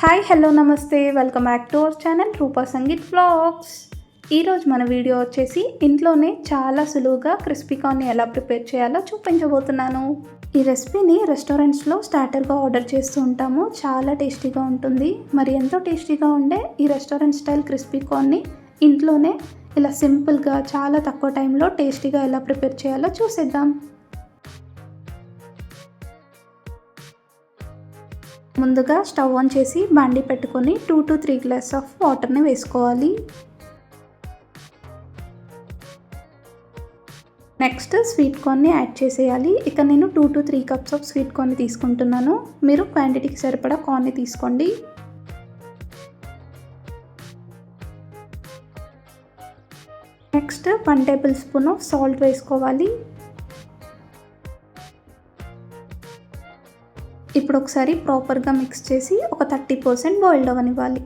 Hi hello నమస్తే. Welcome back to our channel Roopa Sangeet vlogs. ఈరోజు మన video వచ్చేసి ఇంట్లోనే చాలా సులువుగా క్రిస్పీ కార్న్ని ఎలా ప్రిపేర్ చేయాలో చూపించబోతున్నాను. ఈ రెసిపీని రెస్టారెంట్స్లో స్టార్టర్గా ఆర్డర్ చేస్తూ ఉంటాము. చాలా టేస్టీగా ఉంటుంది. మరి ఎంతో టేస్టీగా ఉండే ఈ రెస్టారెంట్ స్టైల్ క్రిస్పీ కార్న్ని ఇంట్లోనే ఇలా సింపుల్గా చాలా తక్కువ టైంలో టేస్టీగా ఎలా ప్రిపేర్ చేయాలో చూసేద్దాం. ముందుగా స్టవ్ ఆన్ చేసి బండి పెట్టుకొని two to three glass of వాటర్ని వేసుకోవాలి. నెక్స్ట్ స్వీట్ కార్న్ని యాడ్ చేసేయాలి. ఇక నేను two to three cups of sweet కార్న్ని తీసుకుంటున్నాను. మీరు క్వాంటిటీకి సరిపడా కార్న్ని తీసుకోండి. Next one tablespoon of salt వేసుకోవాలి. ఇప్పుడు ఒకసారి ప్రాపర్గా మిక్స్ చేసి ఒక థర్టీ పర్సెంట్ బాయిల్డ్ అవ్వనివ్వాలి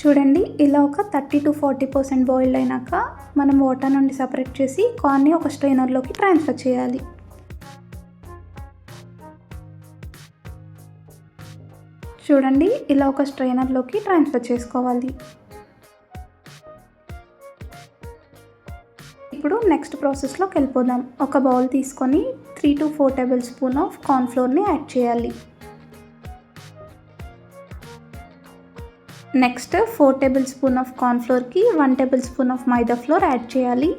చూడండి ఇలా ఒక thirty to forty percent boiled అయినాక మనం వాటర్ నుండి సపరేట్ చేసి కార్న్ని ఒక స్ట్రైనర్లోకి ట్రాన్స్ఫర్ చేయాలి. చూడండి ఇలా ఒక స్ట్రైనర్లోకి ట్రాన్స్ఫర్ చేసుకోవాలి. ఇప్పుడు నెక్స్ట్ ప్రాసెస్లోకి వెళ్ళిపోదాం. ఒక బౌల్ తీసుకొని three to four tablespoon of కార్న్ఫ్లోర్ని add చేయాలి. Next four tablespoon of కార్న్ఫ్లోర్కి one tablespoon of maida flour add చేయాలి.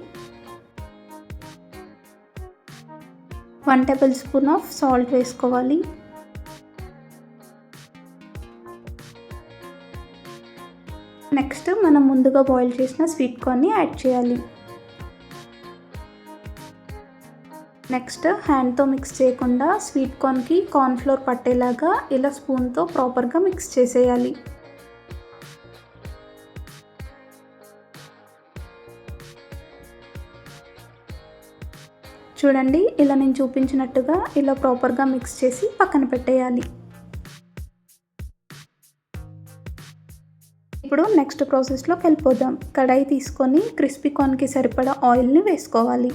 One tablespoon of salt వేసుకోవాలి. నెక్స్ట్ మనం ముందుగా బాయిల్ చేసిన స్వీట్ కార్న్ని యాడ్ చేయాలి. నెక్స్ట్ హ్యాండ్తో మిక్స్ చేయకుండా స్వీట్ కార్న్కి కార్న్ఫ్లోర్ పట్టేలాగా ఇలా స్పూన్తో ప్రాపర్గా మిక్స్ చేసేయాలి. చూడండి ఇలా నేను చూపించినట్టుగా ఇలా ప్రాపర్గా మిక్స్ చేసి పక్కన పెట్టేయాలి. ఇప్పుడు నెక్స్ట్ ప్రాసెస్లోకి వెళ్ళిపోదాం. కడాయి తీసుకొని క్రిస్పీ కార్న్కి సరిపడా ఆయిల్ని వేసుకోవాలి.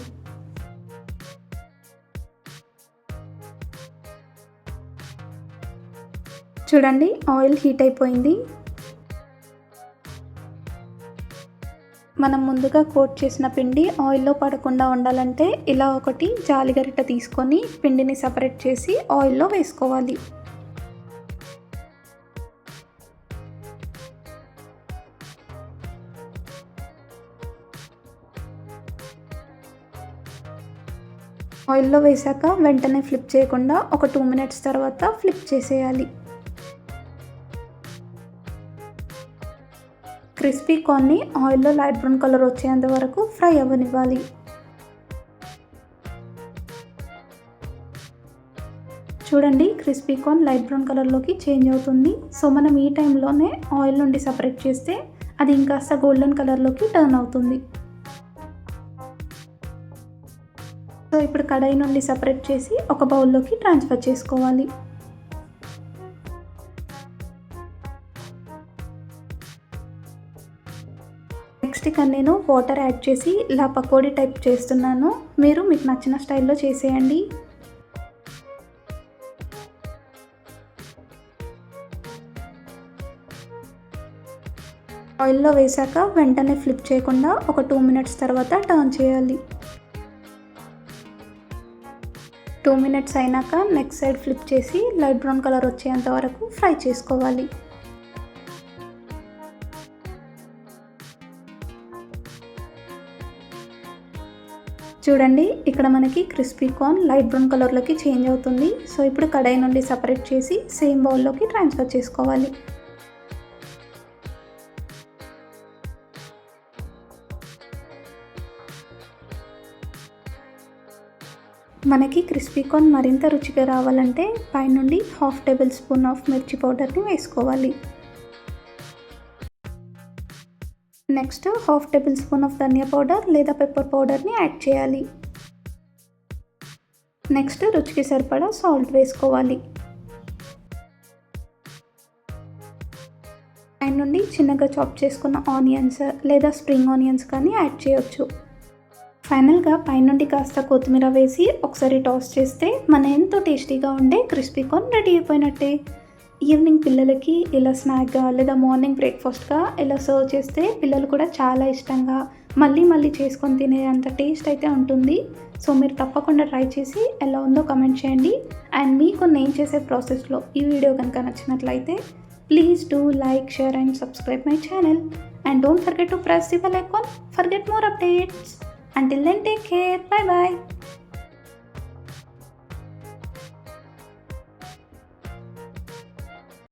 చూడండి ఆయిల్ హీట్ అయిపోయింది. మనం ముందుగా కోట్ చేసిన పిండి ఆయిల్లో పడకుండా ఉండాలంటే ఇలా ఒకటి జాలిగరిట తీసుకొని పిండిని సపరేట్ చేసి ఆయిల్లో వేసుకోవాలి. ఆయిల్లో వేసాక వెంటనే ఫ్లిప్ చేయకుండా ఒక టూ మినిట్స్ తర్వాత ఫ్లిప్ చేసేయాలి. క్రిస్పీ కార్న్ని ఆయిల్లో లైట్ బ్రౌన్ కలర్ వచ్చేంత వరకు ఫ్రై అవ్వనివ్వాలి. చూడండి క్రిస్పీ కార్న్ లైట్ బ్రౌన్ కలర్లోకి చేంజ్ అవుతుంది. సో మనం ఈ టైంలోనే ఆయిల్ నుండి సపరేట్ చేస్తే అది ఇంకాస్త గోల్డెన్ కలర్లోకి టర్న్ అవుతుంది. సో ఇప్పుడు కడాయి నుండి సపరేట్ చేసి ఒక బౌల్లోకి ట్రాన్స్ఫర్ చేసుకోవాలి. నెక్స్ట్ ఇక నేను వాటర్ యాడ్ చేసి ఇలా పకోడీ టైప్ చేస్తున్నాను. మీరు మీకు నచ్చిన స్టైల్లో చేసేయండి. ఆయిల్లో వేసాక వెంటనే ఫ్లిప్ చేయకుండా ఒక టూ మినిట్స్ తర్వాత టర్న్ చేయాలి. టూ మినిట్స్ అయినాక నెక్స్ట్ సైడ్ ఫ్లిప్ చేసి లైట్ బ్రౌన్ కలర్ వచ్చేంత వరకు ఫ్రై చేసుకోవాలి. చూడండి ఇక్కడ మనకి క్రిస్పీ కార్న్ లైట్ బ్రౌన్ కలర్లోకి చేంజ్ అవుతుంది. సో ఇప్పుడు కడాయి నుండి సపరేట్ చేసి సేమ్ బౌల్లోకి ట్రాన్స్ఫర్ చేసుకోవాలి. మనకి క్రిస్పీ కార్న్ మరింత రుచిగా రావాలంటే పైనుండి హాఫ్ టేబుల్ స్పూన్ ఆఫ్ మిర్చి పౌడర్ని వేసుకోవాలి. Next half tablespoon of ధనియా పౌడర్ లేదా పెప్పర్ పౌడర్ని యాడ్ చేయాలి. నెక్స్ట్ రుచికి సరిపడా సాల్ట్ వేసుకోవాలి. పైన నుండి చిన్నగా చాప్ చేసుకున్న ఆనియన్స్ లేదా స్ప్రింగ్ ఆనియన్స్ కానీ యాడ్ చేయొచ్చు. ఫైనల్గా పైనుండి కాస్త కొత్తిమీర వేసి ఒకసారి టాస్ చేస్తే మన ఎంతో టేస్టీగా ఉండే క్రిస్పీ కార్న్ రెడీ అయిపోయినట్టే. ఈవినింగ్ పిల్లలకి ఇలా స్నాక్గా లేదా మార్నింగ్ బ్రేక్ఫాస్ట్గా ఇలా సర్వ్ చేస్తే పిల్లలు కూడా చాలా ఇష్టంగా మళ్ళీ మళ్ళీ చేసుకొని తినే అంత టేస్ట్ అయితే ఉంటుంది. సో మీరు తప్పకుండా ట్రై చేసి ఎలా ఉందో కమెంట్ చేయండి. అండ్ మీకు నేను చేసే ప్రాసెస్లో ఈ వీడియో కనుక నచ్చినట్లయితే please do like share and subscribe my channel. And don't forget to press the bell icon. Forget more updates. Until then take care. Bye bye